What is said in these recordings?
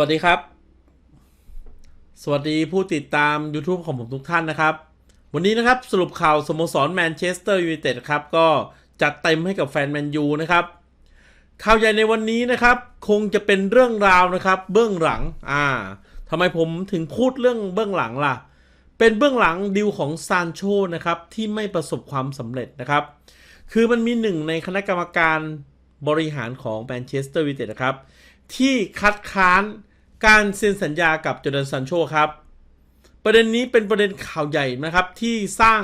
วัสดีครับ สวัสดีผู้ติดตาม YouTube ของผมทุกท่านนะครับ วันนี้นะครับสรุปข่าวสโมสรแมนเชสเตอร์ยูไนเต็ดครับ ก็จัดเต็มให้กับแฟนแมนยูนะครับ ข่าวใหญ่ในวันนี้นะครับ คงจะเป็นเรื่องราวนะครับ เบื้องหลังอ่าทำไมผมถึงพูดเรื่องเบื้องหลังล่ะ เป็นเบื้องหลังดิวของซานโชนะครับที่ไม่ประสบความสำเร็จนะครับ คือมันมีหนึ่งในคณะกรรมการบริหารของแมนเชสเตอร์ยูไนเต็ดนะครับที่คัดค้าน การเซ็นสัญญากับจอร์แดนซันโชครับประเด็นนี้เป็นประเด็นข่าวใหญ่นะครับที่สร้าง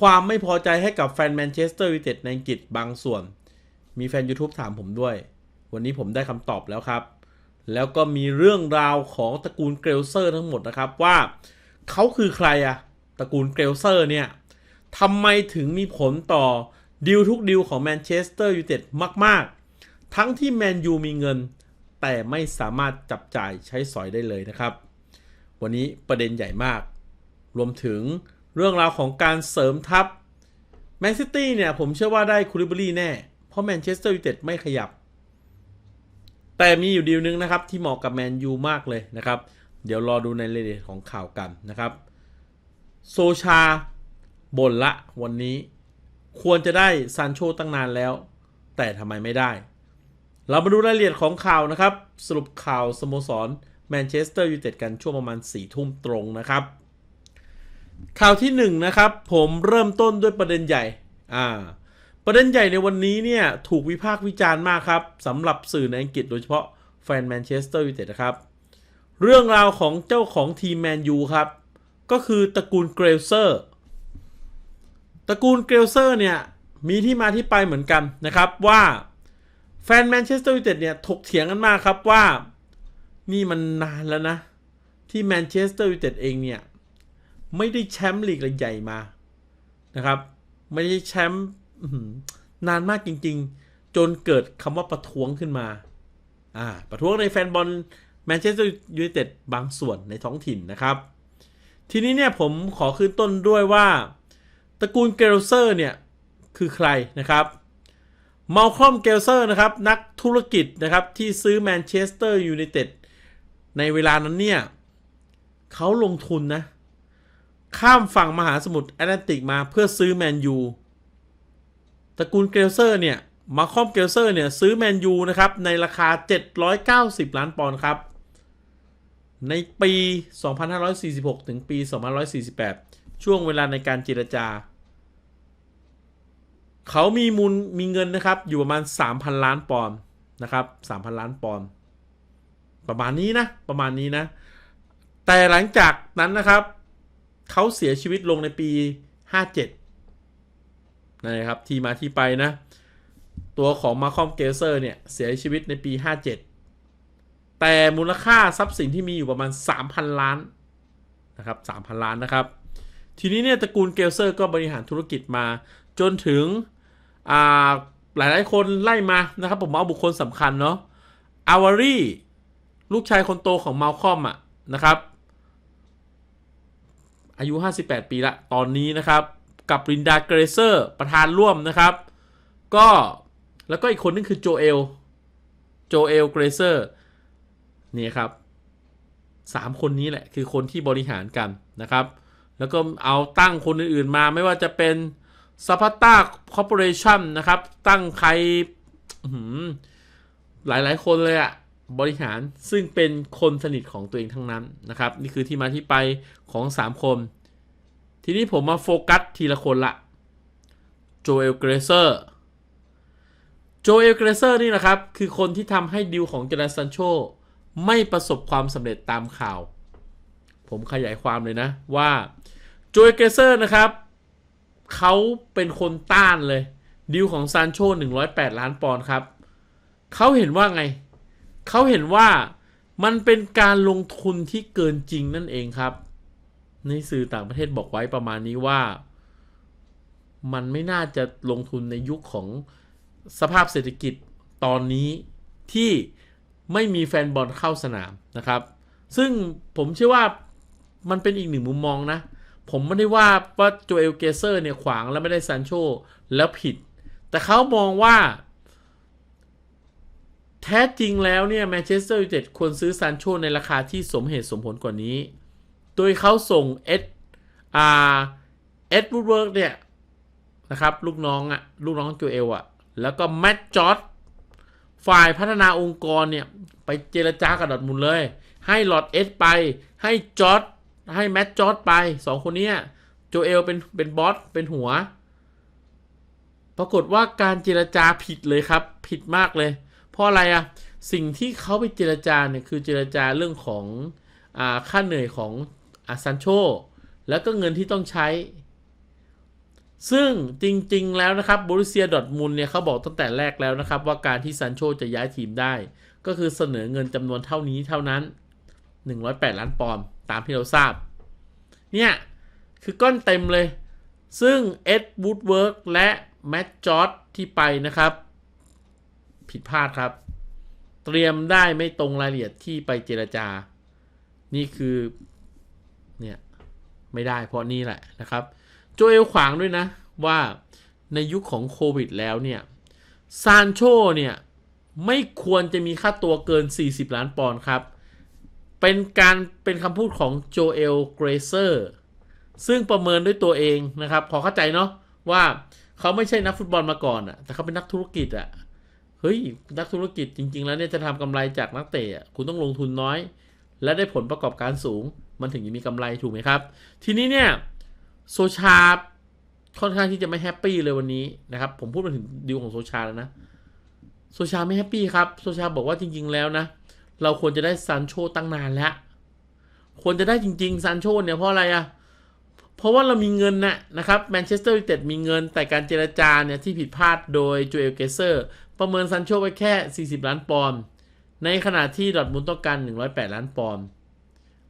ความไม่พอใจให้กับแฟนแมนเชสเตอร์ยูไนเต็ดในอังกฤษบางส่วน มีแฟน YouTube ถามผมด้วย วันนี้ผมได้คำตอบแล้วครับ แล้วก็มีเรื่องราวของตระกูลเกลเซอร์ทั้งหมดนะครับว่าเขาคือใครอะตระกูลเกลเซอร์เนี่ยทำไมถึงมีผลต่อดีลทุกดีลของแมนเชสเตอร์ยูไนเต็ดมาก ๆ ทั้งที่แมนยูมีเงิน แต่ไม่สามารถจับจ่ายใช้สอยได้เลยนะครับ วันนี้ประเด็นใหญ่มาก รวมถึงเรื่องราวของการเสริมทัพแมนซิตี้เนี่ยผมเชื่อว่าได้คูริบรีแน่ เพราะแมนเชสเตอร์ยูไนเต็ดไม่ขยับ แต่มีอยู่ดีลนึงนะครับ ที่เหมาะกับแมนยูมากเลยนะครับ เดี๋ยวรอดูในรายละเอียดของข่าวกันนะครับ โซชาบ่นละวันนี้ ควรจะได้ซานโชตั้งนานแล้ว แต่ทำไมไม่ได้ เรามาดูรายละเอียดของข่าวนะครับ สรุปข่าวสโมสรแมนเชสเตอร์ยูไนเต็ดกันช่วงประมาณ4ี่ทุ่มตรงนะครับ ข่าวที่1นนะครับ ผมเริ่มต้นด้วยประเด็นใหญ่อ่าประเด็นใหญ่ในวันนี้เนี่ย ถูกวิพากษ์วิจารณ์มากครับสำหรับสื่อในอังกฤษโดยเฉพาะแฟนแมนเชสเตอร์ยูไนเต็ดนะครับ เรื่องราวของเจ้าของทีมแมนยูครับ ก็คือตระกูลเกรลเซอร์ตระกูลเกรลเซอร์เนี่ย มีที่มาที่ไปเหมือนกันนะครับว่า แฟนแมนเชสเตอร์ยูไนเต็ดเนี่ยถกเถียงกันมากครับว่านี่มันนานแล้วนะ ที่แมนเชสเตอร์ยูไนเต็ดเองเนี่ย ไม่ได้แชมป์ลีกใหญ่มานะครับ ไม่ได้แชมป์นานมากจริง ๆ จนเกิดคำว่าประท้วงขึ้นมาอ่าประท้วงในแฟนบอลแมนเชสเตอร์ยูไนเต็ดบางส่วนในท้องถิ่นนะครับ ทีนี้เนี่ยผมขอขึ้นต้นด้วยว่าตระกูลเกลเซอร์เนี่ย คือใครนะครับ มาลคอมเกลเซอร์นะครับ นักธุรกิจนะครับ ที่ซื้อแมนเชสเตอร์ยูไนเต็ดในเวลานั้นเนี่ยเขาลงทุนนะ ข้ามฝั่งมหาสมุทรแอตแลนติกมาเพื่อซื้อแมนยูตระกูลเกลเซอร์เนี่ยมาคอมเกลเซอร์เนี่ยซื้อแมนยูนะครับ ในราคา 790 ล้านปอนด์ครับ ในปี 2546 ถึงปี 2548 ช่วงเวลาในการเจรจา เขามีมูลมีเงินนะครับ อยู่ประมาณ 3,000 ล้านปอนด์นะครับ 3,000 ล้านปอนด์ประมาณนี้นะ ประมาณนี้นะ แต่หลังจากนั้นนะครับ เขาเสียชีวิตลงในปี 57นะครับ ที่มาที่ไปนะ ตัวของมาคอมเกเซอร์เนี่ย เสียชีวิตในปี 57 แต่มูลค่าทรัพย์สินที่มีอยู่ประมาณ 3,000 ล้านนะครับ3,000 ล้านนะครับ ทีนี้เนี่ยตระกูลเกลเซอร์ก็บริหารธุรกิจมาจนถึง อ่าหลายๆคนไล่มานะครับ ผมเอาบุคคลสำคัญเนาะอาวารีลูกชายคนโตของมาลคอมอะนะครับ อายุ 58 ปีละ ตอนนี้นะครับ กับรินดาเกรเซอร์ประธานร่วมนะครับ ก็แล้วก็อีกคนนึงคือโจเอลโจเอลเกรเซอร์นี่ครับสามคนนี้แหละคือคนที่บริหารกันนะครับ แล้วก็เอาตั้งคนอื่นๆมาไม่ว่าจะเป็น s a p a t a Corporation นนะครับ ตั้งใครอื้อหือหลายๆคนเลยอะบริหารซึ่งเป็นคนสนิทของตัวเองทั้งนั้นนะครับ นี่คือที่มาที่ไปของ 3 คน ทีนี้ผมมาโฟกัสทีละคนละโจเอลเกรเซอร์โจเอลเกรเซอร์นี่นะครับ คือคนที่ทำให้ดิวของเจเนซันโชไม่ประสบความสำเร็จตามข่าว ผมขยายความเลยนะว่าโจเอลเกรเซอร์นะครับ เขาเป็นคนต้านเลย ดิวของซานโช108 ล้านปอนด์ครับ เขาเห็นว่าไง เขาเห็นว่ามันเป็นการลงทุนที่เกินจริงนั่นเองครับ ในสื่อต่างประเทศบอกไว้ประมาณนี้ว่า มันไม่น่าจะลงทุนในยุคของสภาพเศรษฐกิจตอนนี้ที่ไม่มีแฟนบอลเข้าสนามนะครับ ซึ่งผมเชื่อว่ามันเป็นอีกหนึ่งมุมมองนะ ผมไม่ได้ว่าว่าโจเอลเกเซอร์เนี่ยขวางแล้วไม่ได้ซานโชแล้วผิด แต่เขามองว่า แท้จริงแล้วเนี่ยแมนเชสเตอร์ยูไนเต็ดควรซื้อซานโชในราคาที่สมเหตุสมผลกว่านี้ โดยเขาส่งเอ็ดอาเอ็ดวูดเวิร์กเนี่ยนะครับลูกน้องอะลูกน้องโจเอลอะแล้วก็แมตจอร์ดฝ่ายพัฒนาองค์กรเนี่ย ไปเจรจากับดอทมุนเลย ให้หลอดเอสไปให้จอร์ด ให้แมตต์จอร์ดไปสองคนนี้โจเอลเป็นเป็นบอสเป็นหัว ปรากฏว่าการเจรจาผิดเลยครับ ผิดมากเลย เพราะอะไรอะสิ่งที่เขาไปเจรจาเนี่ยคือเจรจาเรื่องของอาค่าเหนื่อยของอาซันโชแล้วก็เงินที่ต้องใช้ ซึ่งจริงๆแล้วนะครับบรูเซียดอทมุนเนี่ยเขาบอกตั้งแต่แรกแล้วนะครับ ว่าการที่ซันโชจะย้ายทีมได้ ก็คือเสนอเงินจำนวนเท่านี้เท่านั้น 108 ล้านปอนด์ ตามที่เราทราบ เนี่ย คือก้อนเต็มเลย ซึ่งเอ็ดวูดเวิร์กและแมตต์จอร์ดที่ไปนะครับ ผิดพลาดครับ เตรียมได้ไม่ตรงรายละเอียดที่ไปเจรจา นี่คือ เนี่ย ไม่ได้เพราะนี่แหละนะครับ โจเอลขวางด้วยนะ ว่าในยุคของโควิดแล้วเนี่ยซานโชเนี่ย ไม่ควรจะมีค่าตัวเกิน 40 ล้านปอนด์ครับ เป็นการเป็นคำพูดของโจเอลเกรเซอร์ซึ่งประเมินด้วยตัวเองนะครับพอเข้าใจเนาะว่าเขาไม่ใช่นักฟุตบอลมาก่อนอะแต่เขาเป็นนักธุรกิจอะเฮ้ยนักธุรกิจจริง ๆ แล้วเนี่ยจะทำกำไรจากนักเตะอะคุณต้องลงทุนน้อย และได้ผลประกอบการสูง มันถึงจะมีกำไรถูกไหมครับ ทีนี้เนี่ยโซชาค่อนข้างที่จะไม่แฮปปี้เลยวันนี้นะครับ ผมพูดมาถึงดิวของโซชาแล้วนะโซชาไม่แฮปปี้ครับโซชาบอกว่าจริง ๆ แล้วนะ เราควรจะได้ซานโชตั้งนานแล้ว ควรจะได้จริงๆซานโชเนี่ยเพราะอะไรอะเพราะว่าเรามีเงินนะนะครับแมนเชสเตอร์ยูไนเต็ดมีเงินแต่การเจรจาเนี่ยที่ผิดพลาดโดยจูเอลเกเซอร์ ประเมินซานโชไว้แค่ 40 ล้านปอนด์ในขณะที่ดอทมุนต้องการ 108 ล้านปอนด์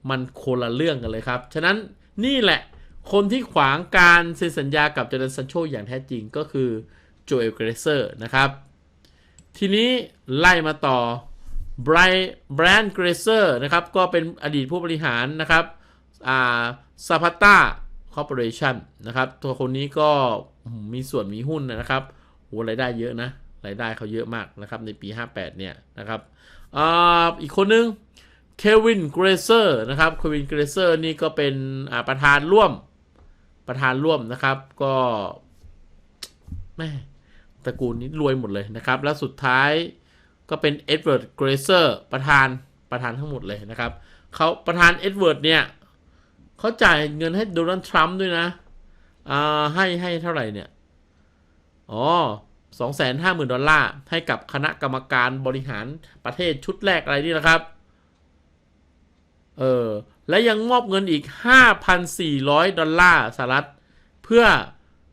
มันโคนละเรื่องกันเลยครับ ฉะนั้นนี่แหละคนที่ขวางการเซ็นสัญญากับเจอร์แดนซันโชอย่างแท้จริงก็คือโจเอลเกรเซอร์นะครับ ทีนี้ไล่มาต่อ ไบรแบรนด์เกรเซอร์นะครับ ก็เป็นอดีตผู้บริหารนะครับอ่าซาพัตตาคอร์ปอเรชันนะครับ ตัวคนนี้ก็มีส่วนมีหุ้นนะครับโหรายได้เยอะนะ รายได้เขาเยอะมากนะครับ ในปี 58 เนี่ยนะครับอ่าอีกคนนึงเควินเกรเซอร์นะครับเควินเกรเซอร์นี่ก็เป็นอ่าประธานร่วมประธานร่วมนะครับ ก็แม่ตระกูลนี้รวยหมดเลยนะครับ แล้วสุดท้าย ก็เป็นเอ็ดเวิร์ดเกรเซอร์ประธานประธานทั้งหมดเลยนะครับเขาประธานเอ็ดเวิร์ดเนี่ยเขาจ่ายเงินให้โดนัลด์ทรัมป์ด้วยนะอ่าให้ให้เท่าไหร่เนี่ยอ๋อสองแสนห้าหมื่นดอลลาร์ให้กับคณะกรรมการบริหารประเทศชุดแรกอะไรนี่แหละครับ เออ และยังมอบเงินอีก 5,400 ดอลลาร์สหรัฐ เพื่อ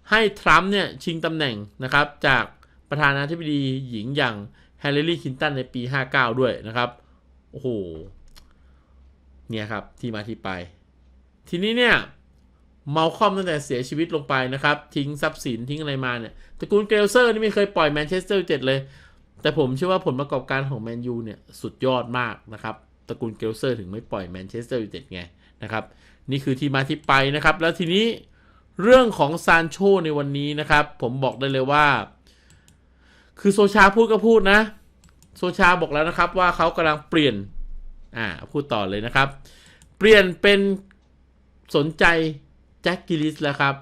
ให้ทรัมป์เนี่ยชิงตำแหน่งนะครับ จากประธานาธิบดีหญิงอย่าง แฮร์รี่คินตันในปี 59 ด้วยนะครับ โอ้โห เนี่ยครับที่มาที่ไป ทีนี้เนี่ยเมาคอมตั้งแต่เสียชีวิตลงไปนะครับ ทิ้งทรัพย์สินทิ้งอะไรมาเนี่ยตระกูลเกลเซอร์นี่ไม่เคยปล่อยแมนเชสเตอร์ยูเต็ดเลย แต่ผมเชื่อว่าผลประกอบการของแมนยูเนี่ยสุดยอดมากนะครับตระกูลเกลเซอร์ถึงไม่ปล่อยแมนเชสเตอร์ยูไนเต็ดไงนะครับนี่คือที่มาที่ไปนะครับ แล้วทีนี้เรื่องของซานโชในวันนี้นะครับ ผมบอกได้เลยว่า คือโซชาพูดก็พูดนะ โซชาบอกแล้วนะครับว่าเขากำลังเปลี่ยน อ่า พูดต่อเลยนะครับ เปลี่ยนเป็นสนใจแจ็คกิลิสแล้วครับ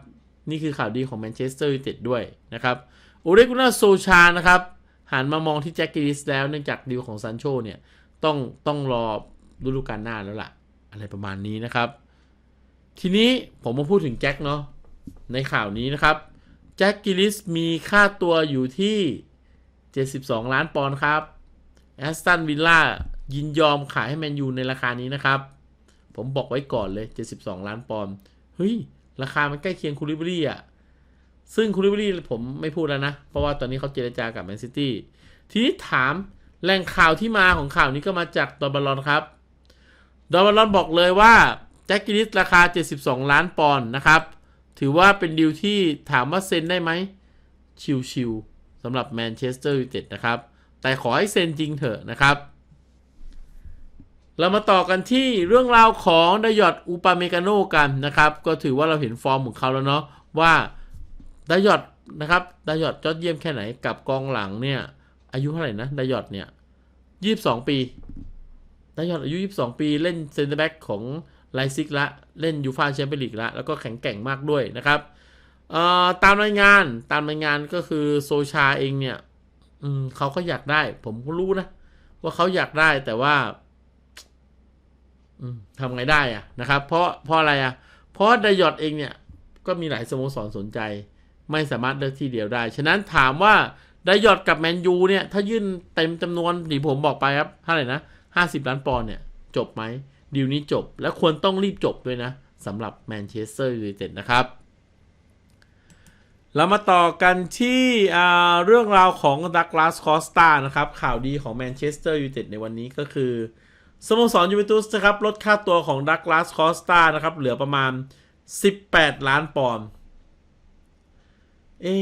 นี่คือข่าวดีของแมนเชสเตอร์ยูไนเต็ดด้วยนะครับโอเรกุน่าโซชานะครับหันมามองที่แจ็คกิลิสแล้วเนื่องจากดีลของซานโชเนี่ยต้องต้องรอฤดูกาลหน้าแล้วล่ะ อะไรประมาณนี้นะครับ ทีนี้ผมมาพูดถึงแจ็คเนาะในข่าวนี้นะครับแจ็คกิลิสมีค่าตัวอยู่ที่ 72 ล้านปอนด์ครับแอสตันวิลล่ายินยอมขายให้แมนยูในราคานี้นะครับ ผมบอกไว้ก่อนเลย 72 ล้านปอนด์เฮ้ย ราคามันใกล้เคียงคูลิบรี่อะ ซึ่งคูลิบรี่ผมไม่พูดแล้วนะ เพราะว่าตอนนี้เขาเจรจากับแมนซิตี้ทีนี้ถามแหล่งข่าวที่มาของข่าวนี้ก็มาจากดอบาลอนครับ ดอบาลอนบอกเลยว่าแจ็คกิลิสราคา 72 ล้านปอนด์นะครับ ถือว่าเป็นดีลที่ถามว่าเซ็นได้ไหมชิวๆ สำหรับแมนเชสเตอร์ยูไนเต็ดนะครับ แต่ขอให้เซ็นจริงเถอะนะครับ เรามาต่อกันที่เรื่องราวของดายอดอุปาเมกาโนกันนะครับ ก็ถือว่าเราเห็นฟอร์มของเขาแล้วเนาะว่าดายอดนะครับดายอดยอดเยี่ยมแค่ไหนกับกองหลังเนี่ย อายุเท่าไหร่นะดายอดเนี่ย22ปีดายอดอายุ22ปี เล่นเซนเตอร์แบ็กของไลซิกละ เล่นยูฟาแชมเปี้ยนลีกละ แล้วก็แข็งแกร่งมากด้วยนะครับ ตามรายงานตามรายงานก็คือโซชาเองเนี่ยเขาก็อยากได้ ผมก็รู้นะ ว่าเขาอยากได้แต่ว่าทำไงได้อะนะครับ เพราะเพราะอะไรอะเพราะไดยอดเองเนี่ย ก็มีหลายสโมสรสนใจ ไม่สามารถเลือกที่เดียวได้ ฉะนั้นถามว่าไดยอดกับแมนยูเนี่ย ถ้ายื่นเต็มจำนวนที่ผมบอกไปครับเท่าไหร่นะห้าสิบล้านปอนด์เนี่ย จบไหมดีลนี้จบ และควรต้องรีบจบด้วยนะสำหรับแมนเชสเตอร์ยูไนเต็ดนะครับ เรามาต่อกันที่เรื่องราวของดักลาสคอสตานะครับ ข่าวดีของแมนเชสเตอร์ยูไนเต็ดในวันนี้ก็คือสโมสรยูเวนตุสนะครับลดค่าตัวของดักลาสคอสตานะครับ เหลือประมาณ 18 ล้านปอนด์เอ๊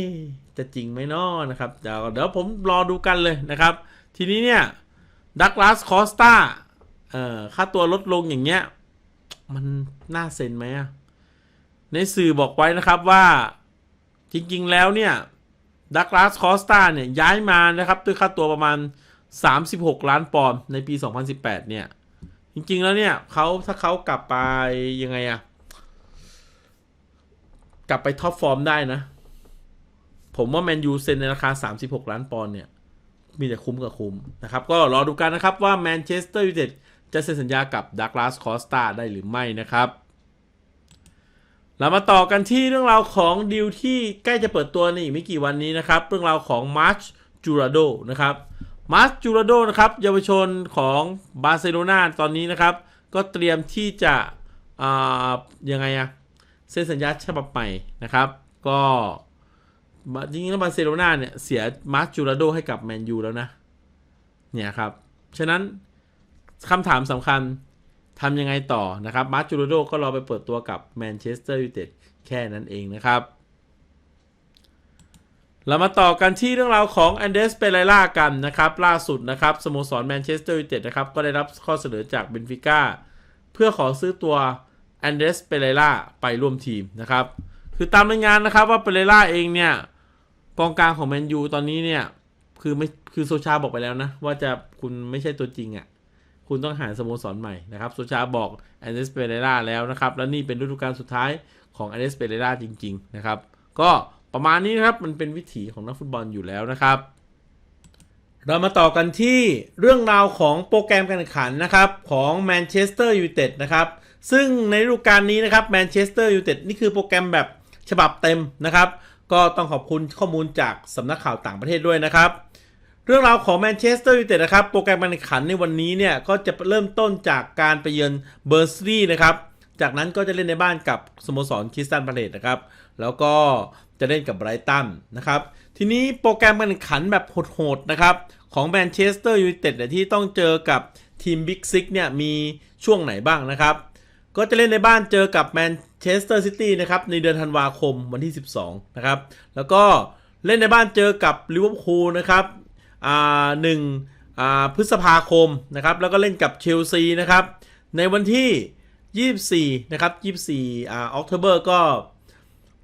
จะจริงไหมนาะนะครับ เดี๋ยวเดี๋ยวผมรอดูกันเลยนะครับ ทีนี้เนี่ยดักลาสคอสตาเอ่อค่าตัวลดลงอย่างเงี้ย มันน่าเซ็นไหมอะในสื่อบอกไว้นะครับว่า จริงๆแล้วเนี่ยดักลาสคอสตาเนี่ยย้ายมานะครับด้วยค่าตัวประมาณ 36 ล้านปอนด์ในปี 2018 เนี่ย จริงๆแล้วเนี่ยเขาถ้าเขากลับไปยังไงอะกลับไปท็อปฟอร์มได้นะ ผมว่าแมนยูเซ็นในราคา 36 ล้านปอนด์เนี่ย มีแต่คุ้มกับคุ้มนะครับ ก็รอดูกันนะครับว่าแมนเชสเตอร์ยูไนเต็ดจะเซ็นสัญญากับดักลาสคอสตาได้หรือไม่นะครับ เรามาต่อกันที่เรื่องราวของดิวที่ใกล้จะเปิดตัวในอีกไม่กี่วันนี้นะครับ เรื่องราวของมาร์ชจูราโดนะครับมาสจูราโดนะครับเยาวชนของบาร์เซโลนาตอนนี้นะครับ ก็เตรียมที่จะยังไงอะเซ็นสัญญาฉบับใหม่นะครับ ก็จริงๆแล้วบาร์เซโลนาเนี่ยเสียมาสจูราโดให้กับแมนยูแล้วนะ เนี่ยครับ ฉะนั้นคำถามสำคัญ ทำยังไงต่อนะครับมาสจูโรโดก็รอไปเปิดตัวกับแมนเชสเตอร์ยูไนเต็ดแค่นั้นเองนะครับ เรามาต่อกันที่เรื่องราวของแอนเดสเปเรล่ากันนะครับ ล่าสุดนะครับสโมสรแมนเชสเตอร์ยูไนเต็ดนะครับก็ได้รับข้อเสนอจากเบนฟิก้าเพื่อขอซื้อตัวแอนเดสเปเรล่าไปร่วมทีมนะครับ คือตามรายงานนะครับว่าเปเรล่าเองเนี่ยกองกลางของแมนยูตอนนี้เนี่ยคือไม่คือโซชาบอกไปแล้วนะ ว่าจะคุณไม่ใช่ตัวจริงอะ่ะ คุณต้องหาสโมสรใหม่นะครับโซชาบอกแอนเดสเปเรล่าแล้วนะครับ แล้วนี่เป็นฤดูกาลสุดท้ายของแอนเดสเปเรล่าจริง ๆ นะครับ ก็ประมาณนี้นะครับ มันเป็นวิถีของนักฟุตบอลอยู่แล้วนะครับ เรามาต่อกันที่เรื่องราวของโปรแกรมการแข่งขันนะครับของแมนเชสเตอร์ยูไนเต็ดนะครับ ซึ่งในฤดูกาลนี้นะครับแมนเชสเตอร์ยูไนเต็ดนี่คือโปรแกรมแบบฉบับเต็มนะครับ ก็ต้องขอบคุณข้อมูลจากสำนักข่าวต่างประเทศด้วยนะครับ เรื่องราวของแมนเชสเตอร์ยูไนเต็ดนะครับ โปรแกรมการแข่งขันในวันนี้เนี่ย ก็จะเริ่มต้นจากการไปเยือนเบอร์ซีนะครับ จากนั้นก็จะเล่นในบ้านกับสโมสรคริสตันพาเลตนะครับ แล้วก็จะเล่นกับไบรตันนะครับ ทีนี้โปรแกรมการแข่งขันแบบโหดๆนะครับ ของแมนเชสเตอร์ยูไนเต็ดที่ต้องเจอกับทีมบิ๊กซิกเนี่ยมีช่วงไหนบ้างนะครับ ก็จะเล่นในบ้านเจอกับแมนเชสเตอร์ซิตี้นะครับในเดือนธันวาคมวันที่ 12 นะครับ แล้วก็เล่นในบ้านเจอกับลิเวอร์พูลนะครับ หนึ่งอ่าพฤษภาคมนะครับแล้วก็เล่นกับเชลซีนะครับในวันที่ 24 นะครับ 24อ่าออกเทเบอร์ก็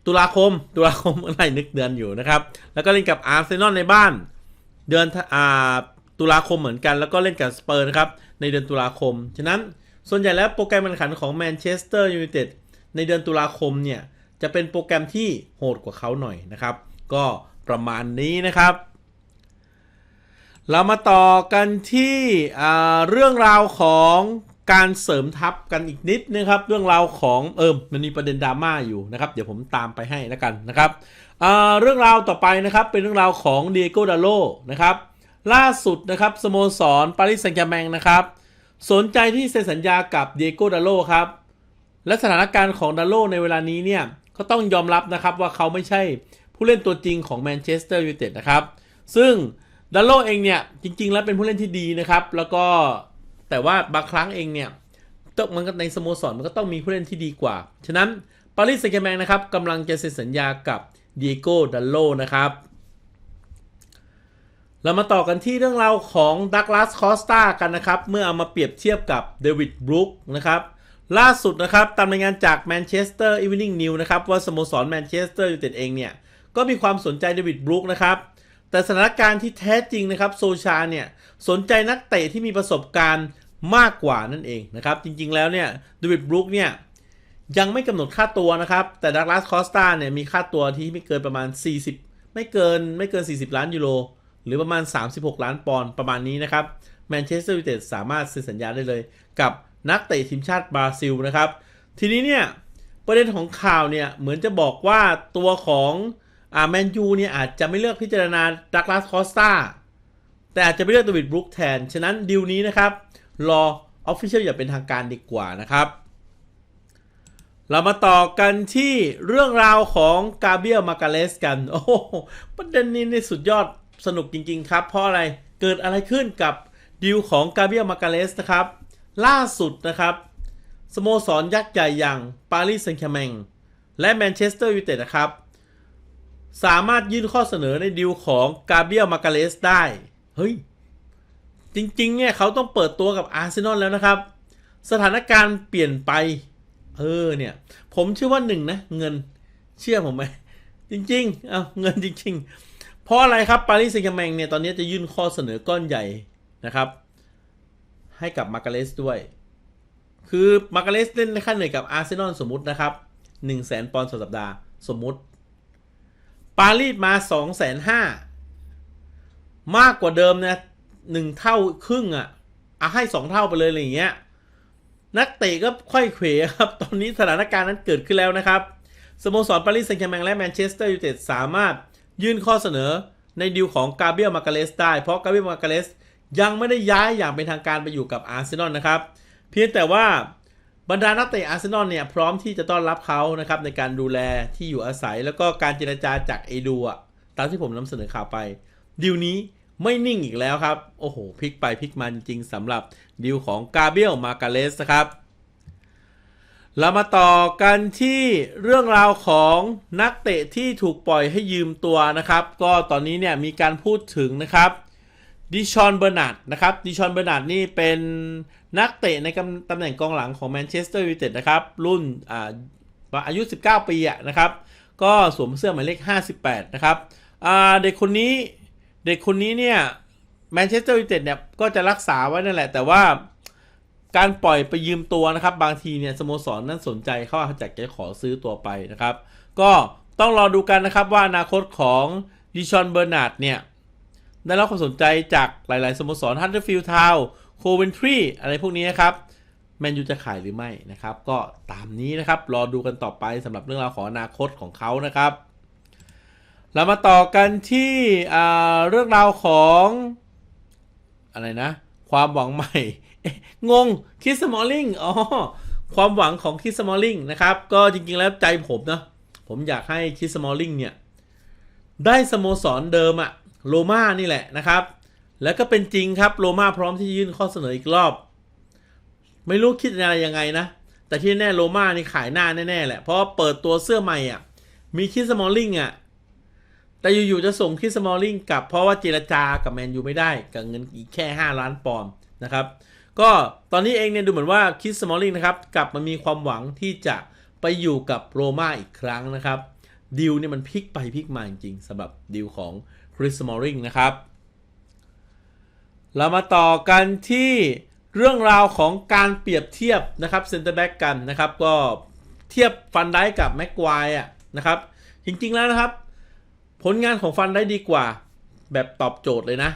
ตุลาคม ตุลาคมอะไรนึกเดือนอยู่นะครับ แล้วก็เล่นกับอาร์เซนอลในบ้าน เดือนอ่าตุลาคมเหมือนกัน แล้วก็เล่นกับสเปอร์นะครับ ในเดือนตุลาคม ฉะนั้นส่วนใหญ่แล้วโปรแกรมการแข่งขันของแมนเชสเตอร์ยูไนเต็ดในเดือนตุลาคมเนี่ย จะเป็นโปรแกรมที่โหดกว่าเขาหน่อยนะครับ ก็ประมาณนี้นะครับ เรามาต่อกันที่เรื่องราวของการเสริมทัพกันอีกนิดนะครับ เรื่องราวของเอิมมันมีประเด็นดราม่าอยู่นะครับ เดี๋ยวผมตามไปให้แล้วกันนะครับเรื่องราวต่อไปนะครับเป็นเรื่องราวของเดโกดาโลนะครับล่าสุดนะครับสโมสรปารีสแซงต์แชร์แมงนะครับ สนใจที่เซ็นสัญญากับเดโกดาโลครับและสถานการณ์ของดาโลในเวลานี้เนี่ยก็ต้องยอมรับนะครับว่าเขาไม่ใช่ผู้เล่นตัวจริงของแมนเชสเตอร์ยูไนเต็ดนะครับซึ่ง ดาโลเองเนี่ยจริง ๆ แล้วเป็นผู้เล่นที่ดีนะครับ แล้วก็แต่ว่าบางครั้งเองเนี่ยต้องมันก็ในสโมสรมันก็ต้องมีผู้เล่นที่ดีกว่า ฉะนั้นปารีสแซงต์แชร์แมงนะครับกำลังจะเซ็นสัญญากับดีโก้ดัลโลนะครับ เรามาต่อกันที่เรื่องราวของดักลาสคอสตากันนะครับ เมื่อเอามาเปรียบเทียบกับเดวิดบรูคนะครับล่าสุดนะครับตามรายงานจากแมนเชสเตอร์อีวินิ่งนิวนะครับว่าสโมสรแมนเชสเตอร์ยูไนเต็ดเองเนี่ย ก็มีความสนใจเดวิดบรูคนะครับ แต่สถานการณ์ที่แท้จริงนะครับโซชาเนี่ยสนใจนักเตะที่มีประสบการณ์มากกว่านั่นเองนะครับจริงๆแล้วเนี่ยดูวิดบรูคเนี่ยยังไม่กำหนดค่าตัวนะครับ แต่ดักลาสคอสตาเนี่ยมีค่าตัวที่ไม่เกินประมาณ 40 ไม่เกินไม่เกิน 40 ล้านยูโรหรือประมาณ 36 ล้านปอนด์ประมาณนี้นะครับแมนเชสเตอร์ยูไนเต็ดสามารถเซ็นสัญญาได้เลย กับนักเตะทีมชาติบราซิลนะครับ ทีนี้เนี่ยประเด็นของข่าวเนี่ยเหมือนจะบอกว่าตัวของ อ่าแมนยูเนี่ยอาจจะไม่เลือกพิจารณาดักลาสคอสตาแต่อาจจะไม่เลือกดวิดบรูคแทน ฉะนั้นดีลนี้นะครับ รอออฟฟิเชียลอย่าเป็นทางการดีกว่านะครับ เรามาต่อกันที่เรื่องราวของกาเบียลมาการเลสกัน โอ้ประเด็นนี้ในสุดยอดสนุกจริง ๆ ครับ เพราะอะไรเกิดอะไรขึ้นกับดีลของกาเบียลมาการเลสนะครับ ล่าสุดนะครับสโมสรยักษ์ใหญ่อย่างปารีสแซงต์แชร์แมงและแมนเชสเตอร์ยูไนเต็ดนะครับ สามารถยื่นข้อเสนอในดีลของกาเบียลมาการเลสได้ เฮ้ย จริงๆเนี่ยเขาต้องเปิดตัวกับอาร์เซนอลแล้วนะครับ สถานการณ์เปลี่ยนไป เออเนี่ย ผมเชื่อว่าหนึ่งนะ เงินเชื่อผมไหม จริงๆ เอาเงินจริง ๆ เพราะอะไรครับปารีสแซงต์แมงเนี่ยตอนนี้จะยื่นข้อเสนอก้อนใหญ่นะครับ ให้กับมาการเลสด้วย คือมาการเลสเล่นในค่าเหนื่อยกับอาร์เซนอลสมมตินะครับ1 0 0 0 0แสนปอนด์ต่อสัปดาห์สมมติ ปารีสมา2 5 0 0 0มากกว่าเดิมนะหนึ่งเท่าครึ่งอะ่ะเอาให้สองเท่าไปเลยอะไรอย่างเงี้ย นักเตะก็ค่อยเขวครับ ตอนนี้สถานการณ์นั้นเกิดขึ้นแล้วนะครับ สโมสรปารีสแซงต์แชร์แมงและแมนเชสเตอร์ยูไนเต็ดสามารถยื่นข้อเสนอในดีลของกาเบียลมาการเลสได้ เพราะกาเบียลมาการเลสยังไม่ได้ย้ายอย่างเป็นทางการไปอยู่กับอาร์เซนอลนะครับ เพียงแต่ว่า บรรดานักเตะอาร์เซนอลเนี่ยพร้อมที่จะต้อนรับเขานะครับในการดูแลที่อยู่อาศัย แล้วก็การเจรจาจากเอดูอะตามที่ผมนำเสนอข่าวไปดีลนี้ไม่นิ่งอีกแล้วครับ โอ้โหพลิกไปพลิกมาจริงๆสำหรับดีลของกาเบียลมาการเลสนะครับเรามาต่อกันที่เรื่องราวของนักเตะที่ถูกปล่อยให้ยืมตัวนะครับ ก็ตอนนี้เนี่ยมีการพูดถึงนะครับ ดิชอนเบอร์นาร์ดนะครับดิชอนเบอร์นาร์ดนี่เป็นนักเตะในตำแหน่งกองหลังของแมนเชสเตอร์ยูไนเต็ดนะครับ รุ่นอ่าอายุ 19 ปีอะนะครับ ก็สวมเสื้อหมายเลข 58 นะครับอ่าเด็กคนนี้เด็กคนนี้เนี่ยแมนเชสเตอร์ยูไนเต็ดเนี่ยก็จะรักษาไว้นั่นแหละ แต่ว่าการปล่อยไปยืมตัวนะครับ บางทีเนี่ยสโมสรนั้นสนใจเขาอาจจะขอซื้อตัวไปนะครับ ก็ต้องรอดูกันนะครับว่าอนาคตของดิชอนเบอร์นาร์ดเนี่ย ได้รับความสนใจจากหลาย ๆ สโมสรฮันเดอร์ฟิลด์ทาวโคเวนทรีอะไรพวกนี้นครับแมนยูจะขายหรือไม่นะครับ ก็ตามนี้นะครับ รอดูกันต่อไปสำหรับเรื่องราวของอนาคตของเขานะครับ เรามาต่อกันที่เรื่องราวของอะไรนะ ความหวังใหม่ งงคิสมอลลิงอ๋อความหวังของคิสมอลลิงนะครับ ก็จริง ๆ แล้วใจผมนะผมอยากให้คิสมอลลิงเนี่ย ได้สโมสรเดิมอะ โรม่านี่แหละนะครับ แล้วก็เป็นจริงครับโรม่าพร้อมที่จะยื่นข้อเสนออีกรอบ ไม่รู้คิดอะไรยังไงนะ แต่ที่แน่โรม่านี่ขายหน้าแน่ๆแหละ เพราะเปิดตัวเสื้อใหม่อะ มีคิสมอลลิงอะ แต่อยู่ๆจะส่งคิสมอลลิงกลับเพราะว่าเจรจากับแมนยูไม่ได้ กับเงินอีกแค่ 5 ล้านปอนด์นะครับ ก็ตอนนี้เองเนี่ยดูเหมือนว่าคิสมอลลิงนะครับกลับมามีความหวังที่จะไปอยู่กับโรม่าอีกครั้งนะครับดิวเนี่ยมันพลิกไปพลิกมาจริงๆสำหรับดิวของ คริสมอลลิงนะครับ เรามาต่อกันที่เรื่องราวของการเปรียบเทียบนะครับเซนเตอร์แบ็กกันนะครับ ก็เทียบฟันได้กับแม็กควายอะนะครับ จริงๆแล้วนะครับ ผลงานของฟันได้ดีกว่า แบบตอบโจทย์เลยนะ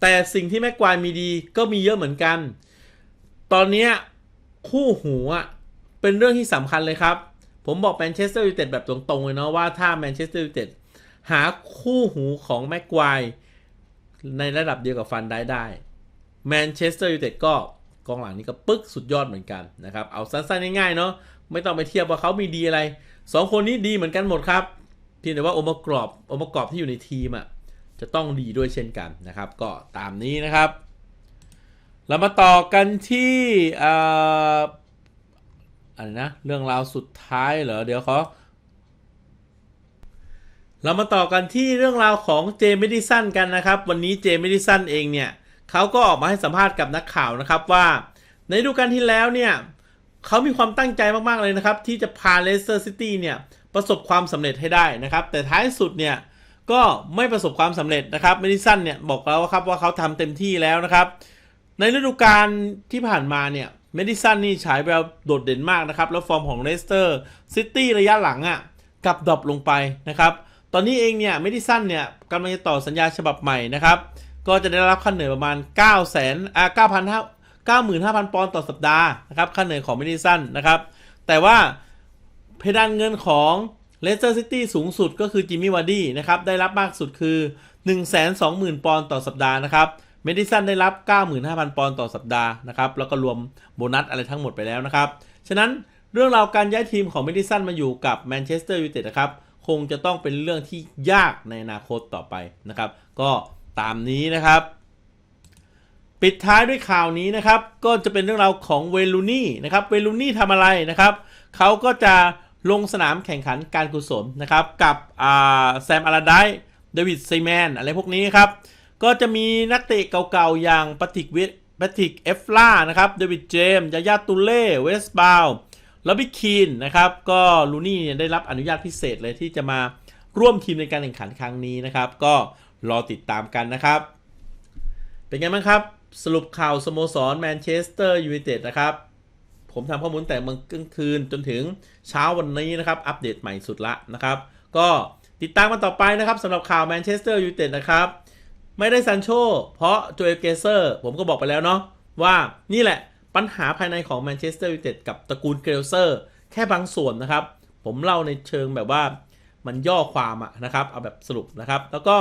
แต่สิ่งที่แม็กควายมีดีก็มีเยอะเหมือนกัน ตอนนี้คู่หูอะเป็นเรื่องที่สำคัญเลยครับ ผมบอกแมนเชสเตอร์ยูไนเต็ดแบบตรงๆเลยเนาะว่าถ้าแมนเชสเตอร์ยูไนเต็ด หาคู่หูของแม็กควายในระดับเดียวกับฟันได้ได้แมนเชสเตอร์ยูไนเต็ดก็กองหลังนี้ก็ปึ๊กสุดยอดเหมือนกันนะครับ เอาสั้นๆง่ายๆเนาะไม่ต้องไปเทียบว่าเขามีดีอะไร 2 คนนี้ดีเหมือนกันหมดครับเพียงแต่ว่าองค์ประกอบองค์ประกอบที่อยู่ในทีมอะจะต้องดีด้วยเช่นกันนะครับ ก็ตามนี้นะครับ เรามาต่อกันที่อะไรนะ เรื่องราวสุดท้ายเหรอ เดี๋ยวขอ เรามาต่อกันที่เรื่องราวของเจมิดิสันกันนะครับ วันนี้เจมิดิสันเองเนี่ยเขาก็ออกมาให้สัมภาษณ์กับนักข่าวนะครับว่า ในฤดูกาลที่แล้วเนี่ยเขามีความตั้งใจมากๆเลยนะครับ ที่จะพาเลสเตอร์ซิตี้เนี่ยประสบความสำเร็จให้ได้นะครับ แต่ท้ายสุดเนี่ยก็ไม่ประสบความสำเร็จนะครับเมดิสันเนี่ยบอกแล้วว่าครับว่าเขาทำเต็มที่แล้วนะครับ ในฤดูกาลที่ผ่านมาเนี่ยเมดิสันนี่ฉายแววโดดเด่นมากนะครับ แล้วฟอร์มของเลสเตอร์ซิตี้ระยะหลังอะกลับดรอปลงไปนะครับ ตอนนี้เองเนี่ยเมดิสันเนี่ยกำลังจะต่อสัญญาฉบับใหม่นะครับ ก็จะได้รับค่าเหนื่อยประมาณ9 0 0 0 0 0อ่า9,500 95,000 ปอนด์ต่อสัปดาห์นะครับค่าเหนื่อยของเมดิสันนะครับ แต่ว่าเพดานเงินของเลสเตอร์ซิตี้สูงสุดก็คือจิมมี่วาร์ดี้นะครับได้รับมากสุดคือ 120,000 ปอนด์ต่อสัปดาห์นะครับเมดิสันได้รับ 95,000 ปอนด์ต่อสัปดาห์นะครับแล้วก็รวมโบนัสอะไรทั้งหมดไปแล้วนะครับ ฉะนั้นเรื่องราวการย้ายทีมของเมดิสันมาอยู่กับแมนเชสเตอร์ยูไนเต็ดนะครับ คงจะต้องเป็นเรื่องที่ยากในอนาคตต่อไปนะครับ ก็ตามนี้นะครับ ปิดท้ายด้วยข่าวนี้นะครับ ก็จะเป็นเรื่องราวของเวลูนี่นะครับเวลูนี่ทำอะไรนะครับเขาก็จะลงสนามแข่งขันการกุศลนะครับกับแซมอาราไดเดวิดไซแมนอะไรพวกนี้ครับ ก็จะมีนักเตะเก่าๆ อย่างปติกเวปติกเอฟล่านะครับเดวิดเจมส์ยายาตุเล่เวสบาว แลอบบิคีนนะครับก็ลูนี่เนี่ยได้รับอนุญาตพิเศษเลยที่จะมาร่วมทีมในการแข่งขันครั้งนี้นะครับ ก็รอติดตามกันนะครับ เป็นไงบ้างครับ สรุปข่าวสโมสรแมนเชสเตอร์ยูไนเต็ดนะครับ ผมทำข้อมูลแต่เมื่อกลางคืนจนถึงเช้าวันนี้นะครับ อัปเดตใหม่สุดละนะครับ ก็ติดตามกันต่อไปนะครับสำหรับข่าวแมนเชสเตอร์ยูไนเต็ดนะครับ ไม่ได้ซันโชเพราะโจเอเกเซอร์ผมก็บอกไปแล้วเนาะว่านี่แหละ ปัญหาภายในของแมนเชสเตอร์ยูไนเต็ดกับตระกูลเกลเซอร์แค่บางส่วนนะครับ ผมเล่าในเชิงแบบว่ามันย่อความอะนะครับ เอาแบบสรุปนะครับ แล้วก็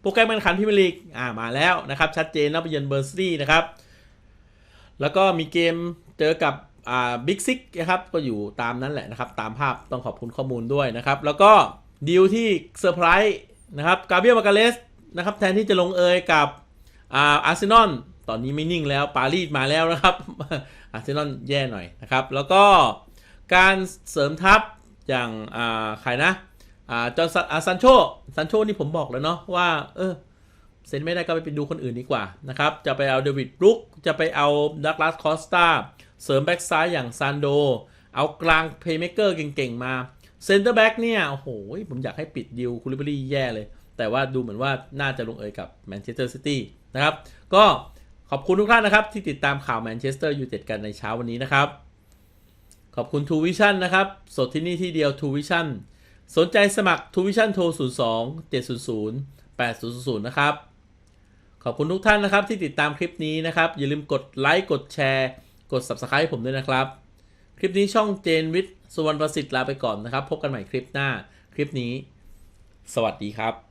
โปรแกรมการแข่งขันพรีเมียร์ลีกอ่ามาแล้วนะครับ ชัดเจนนะไปเยือนเบอร์ซี่นะครับ แล้วก็มีเกมเจอกับอ่าบิ๊กซิกนะครับก็อยู่ตามนั้นแหละนะครับ ตามภาพต้องขอบคุณข้อมูลด้วยนะครับ แล้วก็ดีลที่เซอร์ไพรส์นะครับกาเบียลมาการเลสนะครับแทนที่จะลงเอยกับอ่าอาร์เซนอล ตอนนี้ไม่นิ่งแล้วปารีสมาแล้วนะครับอาร์เซนอลแย่หน่อยนะครับ แล้วก็การเสริมทัพอย่างอ่าใครนะอ่าจอร์ซันอาซันโชซันโชนี่ผมบอกแล้วเนาะว่า เออเซ็นไม่ได้ก็ไปดูคนอื่นดีกว่านะครับ จะไปเอาเดวิดบรุกจะไปเอาดักลาสคอสตาเสริมแบ็กซ้ายอย่างซานโด เอากลางเพย์เมเกอร์เก่งๆมาเซนเตอร์แบ็กเนี่ย โอ้โห ผมอยากให้ปิดดิวคูลิบรีแย่เลย แต่ว่าดูเหมือนว่าน่าจะลงเอยกับแมนเชสเตอร์ซิตี้นะครับ ก็ ขอบคุณทุกท่านนะครับ ที่ติดตามข่าวแมนเชสเตอร์ยูไนเต็ดกันในเช้าวันนี้นะครับ ขอบคุณทูวิชั่นนะครับ สดที่นี่ที่เดียวทูวิชั่นสนใจสมัครทูวิชั่นโทร 02 700 8000 นะครับ ขอบคุณทุกท่านนะครับที่ติดตามคลิปนี้นะครับ อย่าลืมกดไลค์กดแชร์ กด Subscribe ให้ผมด้วยนะครับ คลิปนี้ช่องเจนวิทย์สุวรรณประสิทธิ์ลาไปก่อนนะครับ พบกันใหม่คลิปหน้าคลิปนี้ สวัสดีครับ